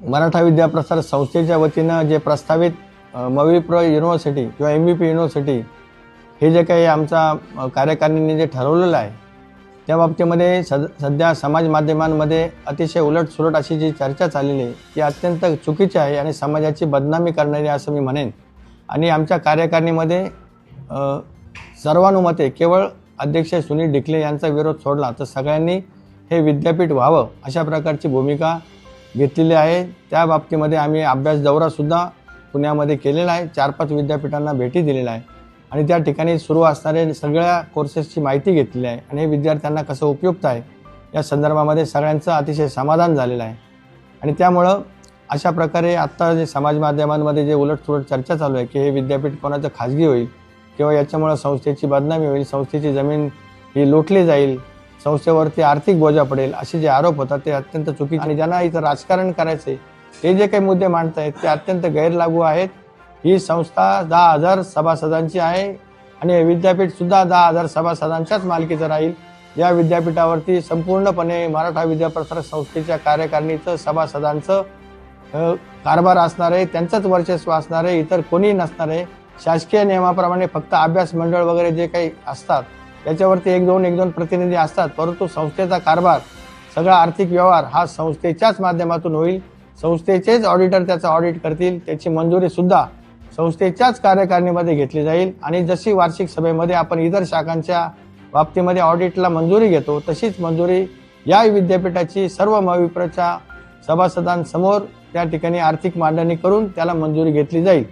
मराठा विद्याप्रसार संस्थेच्या वतीनं जे प्रस्तावित अ, मविप्र युनिव्हर्सिटी किंवा एम बी पी युनिव्हर्सिटी हे जे काही आमचा कार्यकारिणीने जे ठरवलेलं आहे त्या बाबतीमध्ये सद सध्या समाज माध्यमांमध्ये अतिशय उलटसुलट अशी जी चर्चा चाललेली आहे ती अत्यंत चुकीची आहे आणि समाजाची बदनामी करणारी असं मी म्हणेन. आणि आमच्या कार्यकारिणीमध्ये सर्वानुमते केवळ अध्यक्ष सुनील डिकले यांचा विरोध सोडला तर सगळ्यांनी हे विद्यापीठ व्हावं अशा प्रकारची भूमिका घेतलेली आहे. त्या बाबतीमध्ये आम्ही अभ्यास दौरासुद्धा पुण्यामध्ये केलेला आहे. चार पाच विद्यापीठांना भेटी दिलेल्या आहे आणि त्या ठिकाणी सुरू असणारे सगळ्या कोर्सेसची माहिती घेतलेली आहे. आणि हे विद्यार्थ्यांना कसं उपयुक्त आहे या संदर्भामध्ये सगळ्यांचं अतिशय समाधान झालेलं आहे. आणि त्यामुळं अशा प्रकारे आत्ता जे समाज माध्यमांमध्ये जे उलटसुलट चर्चा चालू आहे की हे विद्यापीठ कोणाचं खाजगी होईल किंवा याच्यामुळं संस्थेची बदनामी होईल संस्थेची जमीन ही लोटली जाईल संस्थेवरती आर्थिक बोजा पडेल असे जे आरोप होतात ते अत्यंत चुकीचे आणि ज्यांना इथं राजकारण करायचे ते जे काही मुद्दे मांडतायत ते अत्यंत गैरलागू आहेत. ही संस्था दहा हजार सभासदांची आहे आणि हे विद्यापीठ सुद्धा दहा हजार सभासदांच्याच मालकीचं राहील. या विद्यापीठावरती संपूर्णपणे मराठा विद्याप्रसारक संस्थेच्या कार्यकारिणीचं सभासदांचं कारभार असणार आहे त्यांचंच वर्चस्व असणार आहे इतर कोणी नसणार आहे. शासकीय नियमाप्रमाणे फक्त अभ्यास मंडळ वगैरे जे काही असतात त्याच्यावरती एक दोन एक दोन प्रतिनिधी असतात. परंतु संस्थेचा कारभार सगळा आर्थिक व्यवहार हा संस्थेच्याच माध्यमातून होईल. संस्थेचेच ऑडिटर त्याचा ऑडिट करतील. त्याची मंजुरी सुद्धा संस्थेच्याच कार्यकारिणीमध्ये घेतली जाईल. आणि जशी वार्षिक सभेमध्ये आपण इतर शाखांच्या बाबतीमध्ये ऑडिटला मंजुरी घेतो तशीच मंजुरी या विद्यापीठाची सर्व महाविप्रच्या सभासदांसमोर त्या ठिकाणी आर्थिक मांडणी करून त्याला मंजुरी घेतली जाईल.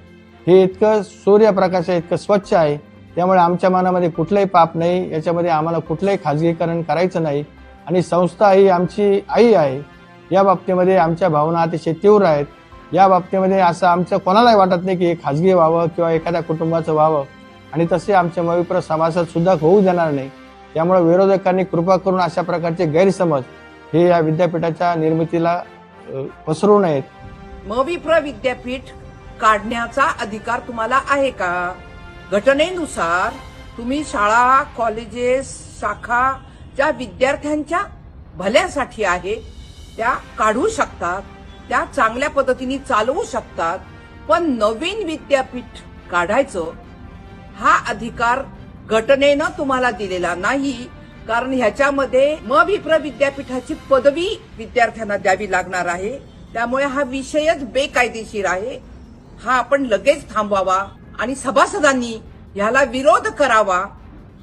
हे इतकं सूर्यप्रकाश इतकं स्वच्छ आहे. त्यामुळे आमच्या मनामध्ये कुठलंही पाप नाही याच्यामध्ये आम्हाला कुठलंही खाजगीकरण करायचं नाही आणि संस्था ही आमची आई आहे. या बाबतीमध्ये आमच्या भावना अतिशय तीव्र आहेत. या बाबतीमध्ये असं आमचं कोणालाही वाटत नाही की हे खाजगी व्हावं किंवा एखाद्या कुटुंबाचं व्हावं आणि तसे आमच्या मविप्र समाजात सुद्धा होऊ देणार नाही. त्यामुळे विरोधकांनी कृपा करून अशा प्रकारचे गैरसमज हे या विद्यापीठाच्या निर्मितीला पसरू नयेत. मविप्र विद्यापीठ काढण्याचा अधिकार तुम्हाला आहे का? घटनेनुसार तुम्ही शाळा कॉलेजेस शाखा ज्या विद्यार्थ्यांच्या भल्यासाठी आहे त्या काढू शकतात त्या चांगल्या पद्धतीने चालवू शकतात पण नवीन विद्यापीठ काढायचं हा अधिकार घटनेनं तुम्हाला दिलेला नाही कारण ह्याच्यामध्ये मविप्र विद्यापीठाची पदवी विद्यार्थ्यांना द्यावी लागणार आहे. त्यामुळे हा विषयच बेकायदेशीर आहे. हा आपण लगेच थांबवावा. आणि सभासदांनी ह्याला विरोध करावा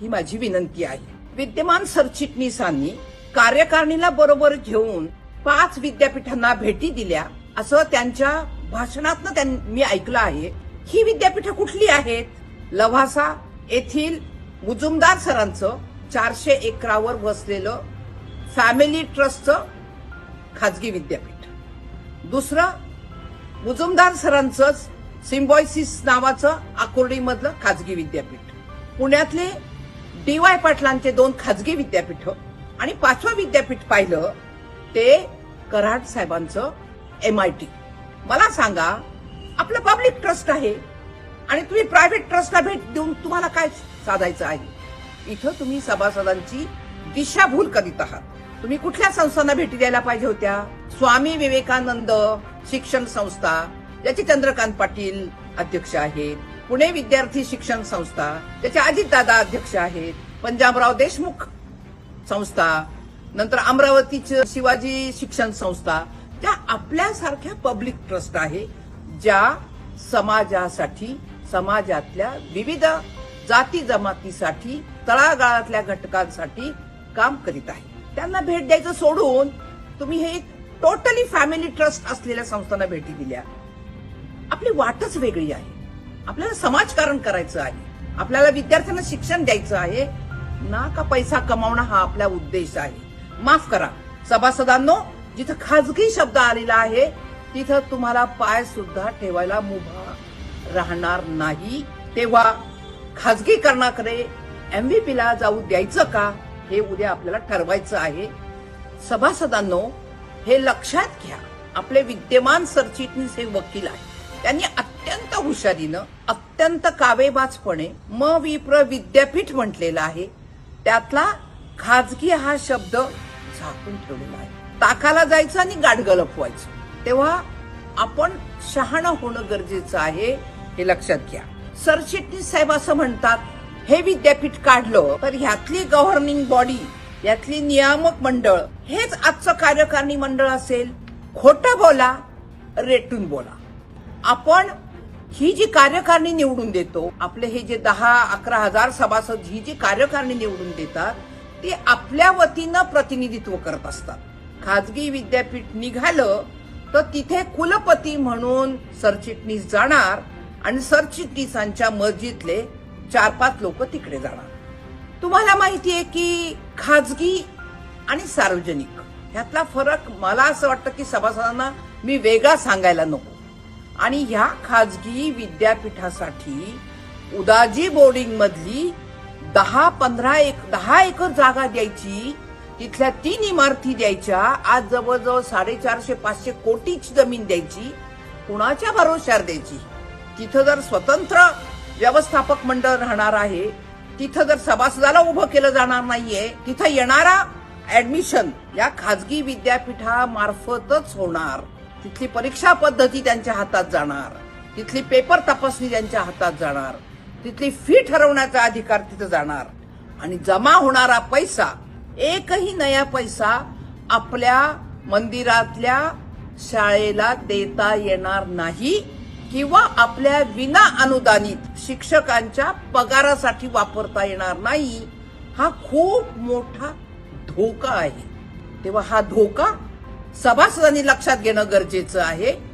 ही माझी विनंती आहे. विद्यमान सरचिटणीसांनी कार्यकारिणीला बरोबर घेऊन पाच विद्यापीठांना भेटी दिल्या असं त्यांच्या भाषणात त्यां- मी ऐकलं आहे. ही विद्यापीठं कुठली आहेत? लवासा येथील मुजुमदार सरांचं चारशे एकरावर वसलेलं फॅमिली ट्रस्टचं खाजगी विद्यापीठ. दुसरं मुजुमदार सरांचंच सिम्बॉयसिस नावाचं आकुर्डीमधलं खाजगी विद्यापीठ. पुण्यातले डी वाय पाटलांचे दोन खाजगी विद्यापीठ आणि पाचवं विद्यापीठ पाहिलं ते कराड साहेबांचं एम आय टी मला सांगा आपलं पब्लिक ट्रस्ट आहे आणि तुम्ही प्रायव्हेट ट्रस्टला भेट देऊन तुम्हाला काय साधायचं आहे? इथं तुम्ही सभासदांची दिशाभूल करीत आहात. तुम्ही कुठल्या संस्थांना भेटी द्यायला पाहिजे होत्या? स्वामी विवेकानंद शिक्षण संस्था ज्याचे चंद्रकांत पाटील अध्यक्ष आहेत. पुणे विद्यार्थी शिक्षण संस्था त्याचे अजितदादा अध्यक्ष आहेत. पंजाबराव देशमुख संस्था नंतर अमरावतीचं शिवाजी शिक्षण संस्था त्या आपल्यासारख्या पब्लिक ट्रस्ट आहे ज्या समाजासाठी समाजातल्या विविध जाती जमातीसाठी तळागाळातल्या घटकांसाठी काम करीत आहे. त्यांना भेट द्यायचं सोडून तुम्ही हे टोटली फॅमिली ट्रस्ट असलेल्या संस्थांना भेटी दिल्या. आपली वाटच वेगळी आहे. आपल्याला समाजकारण करायचं आहे. आपल्याला विद्यार्थ्यांना शिक्षण द्यायचं आहे. ना का पैसा कमावणं हा आपला उद्देश आहे. माफ करा. सभासदांनो जिथं खाजगी शब्द आलेला आहे तिथं तुम्हाला पाय सुद्धा ठेवायला मुभा राहणार नाही. तेव्हा खाजगीकरणाकडे एमव्हीपी ला जाऊ द्यायचं का? हे उद्या आपल्याला ठरवायचं आहे. सभासदांनो हे लक्षात घ्या. आपले विद्यमान सरचिटणीस हे वकील आहेत. त्यांनी अत्यंत हुशारीनं अत्यंत कावेबाजपणे म विप्र विद्यापीठ म्हटलेलं आहे. त्यातला खाजगी हा शब्द झाकून ठेवलेला आहे. ताकाला जायचं आणि गाडगं लपवायचं तेव्हा आपण शहाणं होणं गरजेचं आहे हे लक्षात घ्या. सरचिटणीस साहेब असं म्हणतात हे विद्यापीठ काढलं तर ह्यातली गव्हर्निंग बॉडी यातली नियामक मंडळ हेच आजचं कार्यकारिणी मंडळ असेल? खोटं बोला रेटून बोला. आपण ही जी कार्यकारिणी निवडून देतो आपले हे जे दहा अकरा हजार सभासद ही जी कार्यकारिणी निवडून देतात ते आपल्या वतीनं प्रतिनिधित्व करत असतात. खाजगी विद्यापीठ निघालं तर तिथे कुलपती म्हणून सरचिटणीस जाणार आणि सरचिटणीसांच्या मर्जीतले चार पाच लोक तिकडे जाणार. तुम्हाला माहिती आहे की खाजगी आणि सार्वजनिक ह्यातला फरक मला असं वाटतं की सभासदांना मी वेगळा सांगायला नको. आणि ह्या खाजगी विद्यापीठासाठी उदाजी बोर्डिंग मधली दहा पंधरा एक दहा एकर जागा द्यायची. तिथल्या तीन इमारती द्यायच्या. आज जवळजवळ साडेचारशे पाचशे कोटीची जमीन द्यायची. कुणाच्या भरोश्यावर द्यायची? तिथं जर स्वतंत्र व्यवस्थापक मंडळ राहणार आहे तिथं जर सभासदाला उभं केलं जाणार नाहीये तिथं येणारा ऍडमिशन या खाजगी विद्यापीठामार्फतच होणार. तिथली परीक्षा पद्धती त्यांच्या हातात जाणार. तिथली पेपर तपासणी त्यांच्या हातात जाणार. तिथली फी ठरवण्याचा अधिकार तिथं जाणार. आणि जमा होणारा पैसा एकही नया पैसा आपल्या मंदिरातल्या शाळेला देता येणार नाही किंवा आपल्या विना अनुदानित शिक्षकांच्या पगारासाठी वापरता येणार नाही. हा खूप मोठा धोका आहे. तेव्हा हा धोका सभासदांनी लक्षात घेणं गरजेचं आहे.